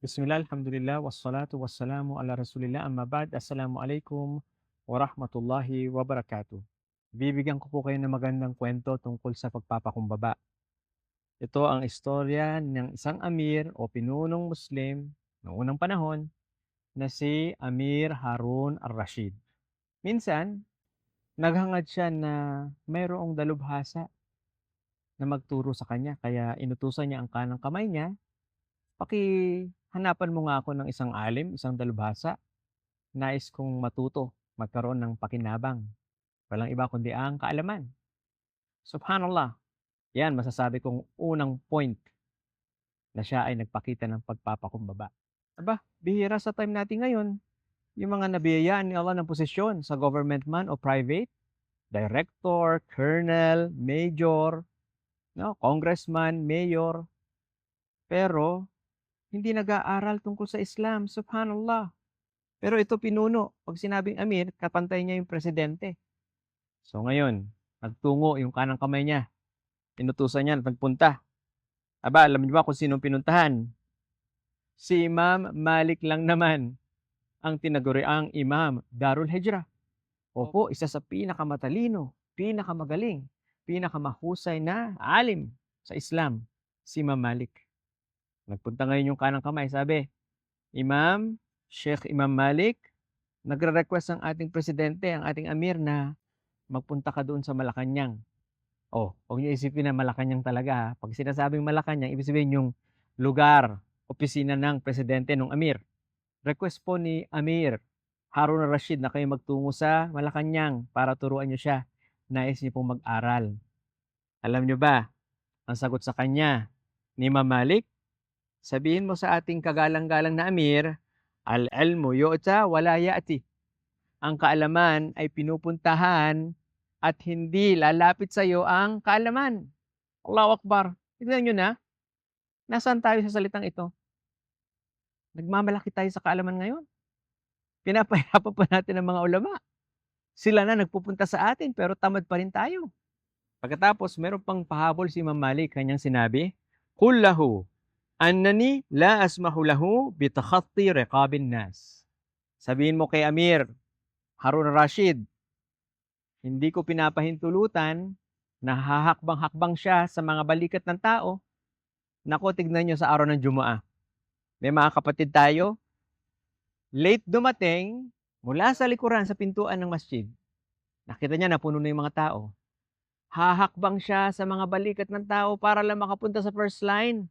Bismillah, alhamdulillah, wassalatu wassalamu ala rasulillah, amma ba'd. Assalamualaikum warahmatullahi wabarakatuh. Bibigyan ko po kayo ng magandang kwento tungkol sa pagpapakumbaba. Ito ang istorya ng isang amir o pinunong Muslim noong unang panahon na si Amir Harun al-Rashid. Minsan, naghangad siya na mayroong dalubhasa na magturo sa kanya kaya inutusan niya ang kanang kamay niya, "Pakihanapan mo nga ako ng isang alim, isang dalubhasa. Nais kong matuto, magkaroon ng pakinabang. Walang iba kundi ang kaalaman." Subhanallah, yan masasabi kong unang point na siya ay nagpakita ng pagpapakumbaba. Aba, bihira sa time natin ngayon, yung mga nabiyayaan ni Allah ng posisyon sa government man o private, director, colonel, major, no, congressman, mayor, pero hindi nag-aaral tungkol sa Islam, subhanallah. Pero ito pinuno, pag sinabing amir, kapantay niya yung presidente. So ngayon, nagtungo yung kanang kamay niya. Inutusan niya, nagpunta. Aba, alam niyo ba kung sinong pinuntahan? Si Imam Malik lang naman ang tinaguriang Imam Darul Hijrah. Opo, isa sa pinakamatalino, pinakamagaling, pinakamahusay na alim sa Islam, si Imam Malik. Nagpunta ngayon yung kanang kamay, sabi, Imam, Sheikh Imam Malik, nagre-request ang ating presidente, ang ating amir na magpunta ka doon sa Malacanang. Oh, huwag niyo isipin na Malacanang talaga. Pag sinasabing Malacanang, ibig sabihin yung lugar, opisina ng presidente ng amir. Request po ni Amir Harun al-Rashid na kayo magtungo sa Malacanang para turuan niyo siya. Nais niyo pong mag-aral. Alam niyo ba, ang sagot sa kanya ni Imam Malik, sabihin mo sa ating kagalang-galang na Amir, al-ilmu yu'ta wala ya'ti. Ang kaalaman ay pinupuntahan at hindi lalapit sa iyo ang kaalaman. Allahu Akbar. Tignan nyo na. Nasaan tayo sa salitang ito? Nagmamalaki tayo sa kaalaman ngayon. Pinapahirapan pa natin ang mga ulama. Sila na nagpupunta sa atin pero tamad pa rin tayo. Pagkatapos, meron pang pahabol si Imam Malik. Kanyang sinabi, Qul lahu, annani la asmahu lahu bitakhatti riqabin nas. Sabihin mo kay Amir, Harun Rashid, hindi ko pinapahintulutan na hahakbang-hakbang siya sa mga balikat ng tao. Nako, tignan nyo sa araw ng Jumaa. May mga kapatid tayo, late dumating mula sa likuran sa pintuan ng masjid. Nakita niya na puno na yung mga tao. Hahakbang siya sa mga balikat ng tao para lang makapunta sa first line.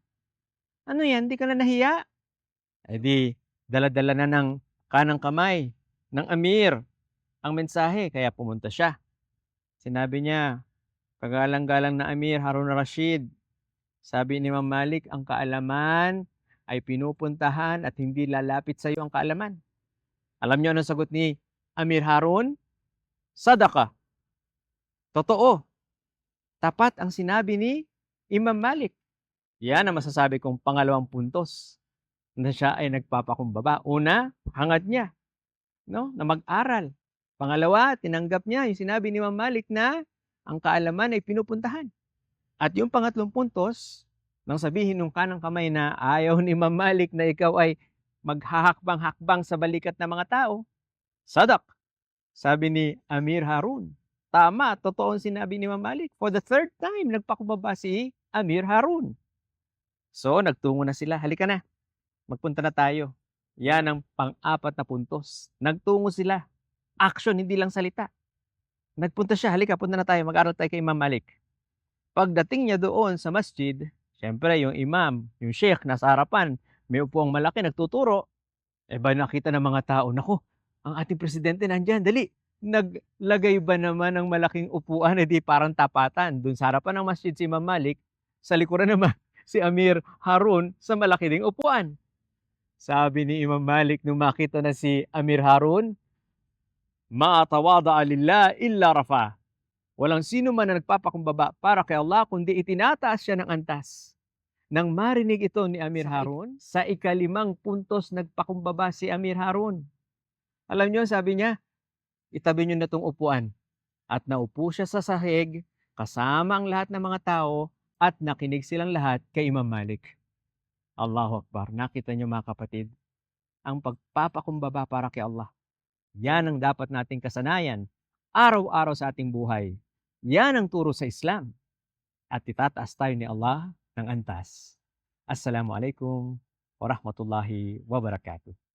Ano yan? Di ka na nahiya? Eh di, dala-dala na ng kanang kamay ng amir ang mensahe, kaya pumunta siya. Sinabi niya, kagalang-galang na Amir Harun Rashid, sabi ni Imam Malik, ang kaalaman ay pinupuntahan at hindi lalapit sa iyo ang kaalaman. Alam niyo anong sagot ni Amir Harun? Sadaka. Totoo. Tapat ang sinabi ni Imam Malik. Yan ang masasabi kong pangalawang puntos na siya ay nagpapakumbaba. Una, hangad niya no, na mag-aral. Pangalawa, tinanggap niya yung sinabi ni Imam Malik na ang kaalaman ay pinupuntahan. At yung pangatlong puntos, nang sabihin nung kanang kamay na ayaw ni Imam Malik na ikaw ay maghahakbang-hakbang sa balikat ng mga tao, sadak. Sabi ni Amir Harun, tama, totoo ang sinabi ni Imam Malik. For the third time, nagpakubaba si Amir Harun. So, nagtungo na sila. Halika na, magpunta na tayo. Yan ang pang-apat na puntos. Nagtungo sila. Action, hindi lang salita. Nagpunta siya, halika, punta na tayo, mag-aral tayo kay Imam Malik. Pagdating niya doon sa masjid, syempre yung imam, yung sheikh, nasa harapan, may upuang malaki, nagtuturo. Eh ba nakita ng mga tao, nako, ang ating presidente nandyan, dali. Naglagay ba naman ng malaking upuan, edi parang tapatan. Doon sa harapan ng masjid si Imam Malik, sa likuran naman si Amir Harun sa malaki ding upuan. Sabi ni Imam Malik nung makita na si Amir Harun, Ma'atawada'a lillah illa rafa. Walang sino man na nagpapakumbaba para kay Allah kundi itinataas siya ng antas. Nang marinig ito ni Amir Harun, sa ikalimang puntos nagpakumbaba si Amir Harun. Alam niyo, sabi niya, itabi niyo na itong upuan. At naupo siya sa sahig, kasama ang lahat ng mga tao, at nakinig silang lahat kay Imam Malik. Allahu Akbar. Nakita niyo mga kapatid, ang pagpapakumbaba para kay Allah. Yan ang dapat nating kasanayan araw-araw sa ating buhay. Yan ang turo sa Islam. At itataas tayo ni Allah ng antas. Assalamualaikum warahmatullahi wabarakatuh.